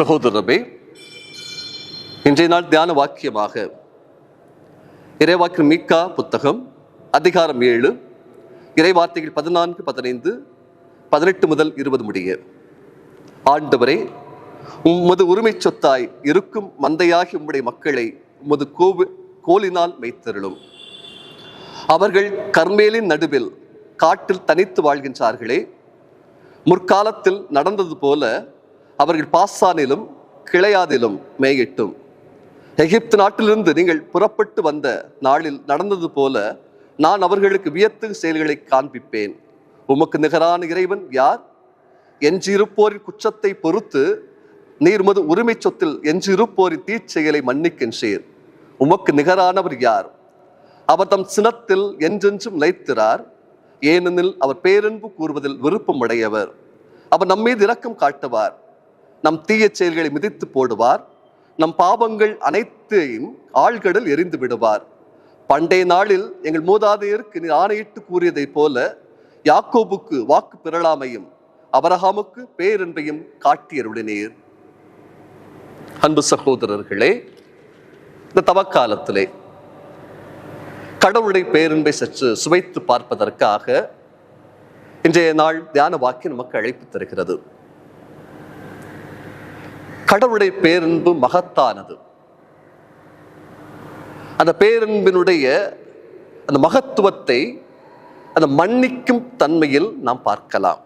சகோதரமே இன்றைய நாள் தியான வாக்கியமாக. இறைவாக்கு மீக்கா புத்தகம் அதிகாரம் ஏழு இறைவார்த்தைகள் பதினான்கு பதினைந்து பதினெட்டு முதல் இருபது முடிய. ஆண்டவரே உமது உரிமை சொத்தாய் இருக்கும் மந்தையாகி உம்முடைய மக்களை உமது கோவு கோலினால் மெய்த்தருளும். அவர்கள் கர்மேலின் நடுவில் காட்டில் தனித்து வாழ்கின்றார்களே முற்காலத்தில் நடந்தது போல அவர்கள் பாசானிலும் கிளையாதிலும் மேயிட்டும் எகிப்து நாட்டிலிருந்து நீங்கள் புறப்பட்டு வந்த நாளில் நடந்தது போல நான் அவர்களுக்கு வியத்து செயல்களை காண்பிப்பேன். உமக்கு நிகரான இறைவன் யார்? எஞ்சிருப்போரின் குற்றத்தை பொறுத்து நீர் உமது உரிமை சொத்தில் எஞ்சிருப்போரின் தீச்செயலை மன்னிக்கின்றீர். உமக்கு நிகரானவர் யார்? அவர் தம் சினத்தில் என்றென்றும் நிலைத்திறார் ஏனெனில் அவர் பேரன்பு கூறுவதில் விருப்பம் உடையவர் அவர் நம்மீது இரக்கம் காட்டுவார். நம் தீய செயல்களை மிதித்து போடுவார். நம் பாவங்கள் அனைத்தையும் ஆழ்கடல் எரிந்து விடுவார். பண்டைய நாளில் எங்கள் மூதாதையருக்கு நீர் ஆணையிட்டு கூறியதைப் போல யாக்கோபுக்கு வாக்கு பெறலாமையும் அபரஹாமுக்கு பேரன்பையும் காட்டியருளினீர் அன்பு சகோதரர்களே இந்த தவக்காலத்திலே கடவுளுடைய பேரன்பை சற்று சுவைத்து பார்ப்பதற்காக இன்றைய நாள் தியான வாக்கியம் நமக்கு அழைப்பு தருகிறது. கடவுளுடைய பேரன்பு மகத்தானது. அந்த பேரன்பினுடைய அந்த மகத்துவத்தை அந்த மன்னிக்கும் தன்மையில் நாம் பார்க்கலாம்.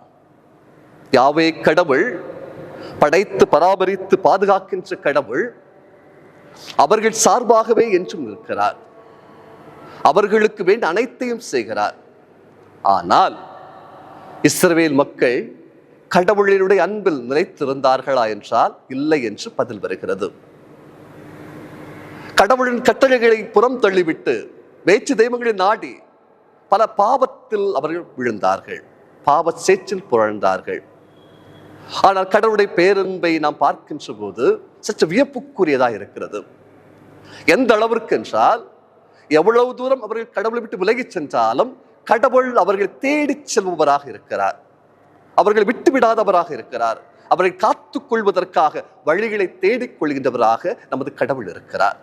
யாவே கடவுள் படைத்து பராமரித்து பாதுகாக்கின்ற கடவுள் அவர்கள் சார்பாகவே என்றும் இருக்கிறார். அவர்களுக்கு வேண்ட அனைத்தையும் செய்கிறார். ஆனால் இஸ்ரவேல் மக்கள் கடவுளினுடைய அன்பில் நிலைத்திருந்தார்களா என்றால் இல்லை என்று பதில் வருகிறது. கடவுளின் கட்டளைகளை புறம் தள்ளிவிட்டு வேற்று தெய்வங்களை நாடி பல பாவத்தில் அவர்கள் விழுந்தார்கள். பாவ சேற்றில் புரழ்ந்தார்கள் ஆனால் கடவுளுடைய பேரன்பை நாம் பார்க்கின்ற போது சற்று வியப்புக்குரியதாக இருக்கிறது. எந்த அளவிற்கு என்றால் எவ்வளவு தூரம் அவர்கள் கடவுளை விட்டு விலகிச் சென்றாலும் கடவுள் அவர்களை தேடிச் செல்பவராக இருக்கிறார். அவர்களை விட்டுவிடாதவராக இருக்கிறார். அவரை காத்துக் கொள்வதற்காக வழிகளை தேடிக் கொள்கின்றவராக நமது கடவுள் இருக்கிறார்.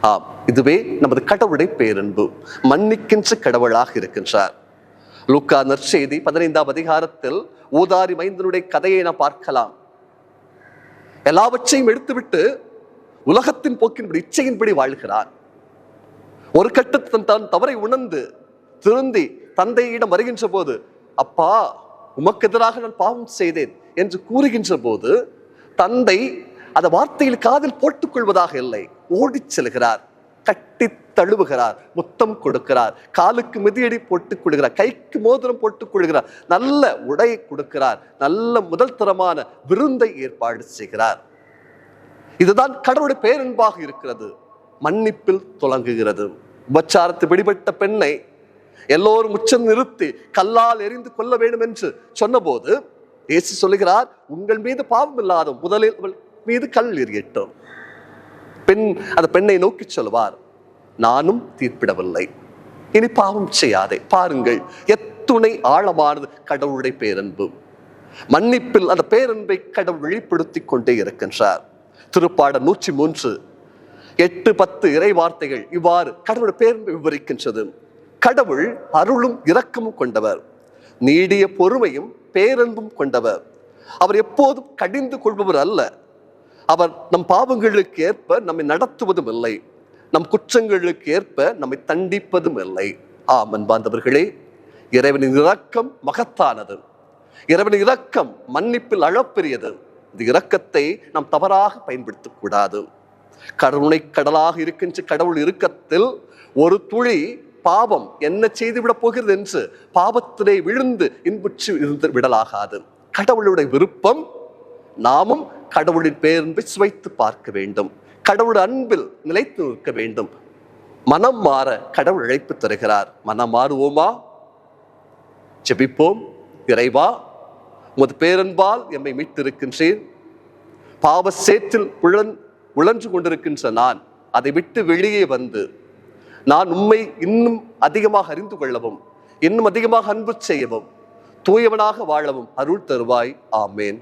ஆம் இதுவே நமது கடவுளுடைய பேரன்பு. மன்னிக்கின்ற கடவுளாக இருக்கின்றார். லூக்கா நற்செய்தி பதினைந்தாம் அதிகாரத்தில் ஊதாரி மைந்தனுடைய கதையை நாம் பார்க்கலாம். எல்லாவற்றையும் எடுத்துவிட்டு உலகத்தின் போக்கின்படி இச்சையின்படி வாழ்கிறான் ஒரு கட்டத்தில் தான் தவறை உணர்ந்து திருந்தி தந்தையிடம் வருகின்ற போது அப்பா உமக்கு எதிராக நான் பாவம் செய்தேன் என்று கூறுகின்ற போது தந்தை அந்த வார்த்தையில் காதில் போட்டுக்கொள்வதாக இல்லை. ஓடிச் செல்கிறார் கட்டி தழுவுகிறார் முத்தம் கொடுக்கிறார் காலுக்கு மிதியடி போட்டுக் கொள்கிறார் கைக்கு மோதிரம் போட்டுக் கொள்கிறார் நல்ல உடையை கொடுக்கிறார் நல்ல முதல் தரமான விருந்தை ஏற்பாடு செய்கிறார். இதுதான் கடவுளுடைய பேரன்பாக இருக்கிறது. மன்னிப்பில் தொடங்குகிறது. உபச்சாரத்து பிடிபட்ட பெண்ணை எல்லோரும் உச்சம் நிறுத்தி கல்லால் எரிந்து கொள்ள வேண்டும் என்று சொன்னபோது இயேசு சொல்லுகிறார் உங்கள் மீது பாவம் இல்லாத முதலில் அவள் மீது கல் எறியட்டும் பெண் அந்த பெண்ணை நோக்கி சொல்வார் நானும் தீர்ப்பிடவில்லை. இனி பாவம் செய்யாதே. பாருங்கள் எத்துணை ஆழமானது கடவுளுடைய பேரன்பு. மன்னிப்பில் அந்த பேரன்பை கடவுள் வெளிப்படுத்தி கொண்டே இருக்கின்றார். திருப்பாட நூற்றி மூன்று எட்டு பத்து இறை வார்த்தைகள் இவ்வாறு கடவுளுடைய பேரன்பை விவரிக்கின்றது. கடவுள் அருளும் இரக்கமும் கொண்டவர். நீடிய பொறுமையும் பேரன்பும் கொண்டவர். அவர் எப்போதும் கடிந்து கொள்பவர் அல்ல. அவர் நம் பாவங்களுக்கு ஏற்ப நம்மை நடத்துவதும் இல்லை. நம் குற்றங்களுக்கு ஏற்ப நம்மை தண்டிப்பதும் இல்லை. ஆம் அன்பாந்தவர்களே இறைவனின் இரக்கம் மகத்தானது. இறைவனின் இரக்கம் மன்னிப்பில் அளப்பெரியது. இந்த இரக்கத்தை நாம் தவறாக பயன்படுத்தக் கூடாது. கருணை கடலாக இருக்கின்ற கடவுள் இறுக்கத்தில் ஒரு துளி பாவம் என்ன செய்துவிடப் போகிறது என்று பாவத்திலே விழுந்து இன்புற்று இருந்து விடலாகாது. கடவுளுடைய விருப்பம் நாமும் கடவுளின் பேரன்பை சுவைத்து பார்க்க வேண்டும். கடவுள் அன்பில் நிலைத்து நிற்க வேண்டும். மனம் மாற கடவுள் இழைப்பு தருகிறார். மனம் மாறுவோமா? ஜெபிப்போம். இறைவா உமது பேரன்பால் எம்மை மீட்டிருக்கின்றேன் பாவ சேற்றில் உழன் உழன்று கொண்டிருக்கின்ற நான் அதை விட்டு வெளியே வந்து நான் உண்மை இன்னும் அதிகமாக அறிந்து கொள்ளவும் இன்னும் அதிகமாக அன்பு செய்யவும் தூயவனாக வாழவும் அருள் தருவாய். ஆமேன்.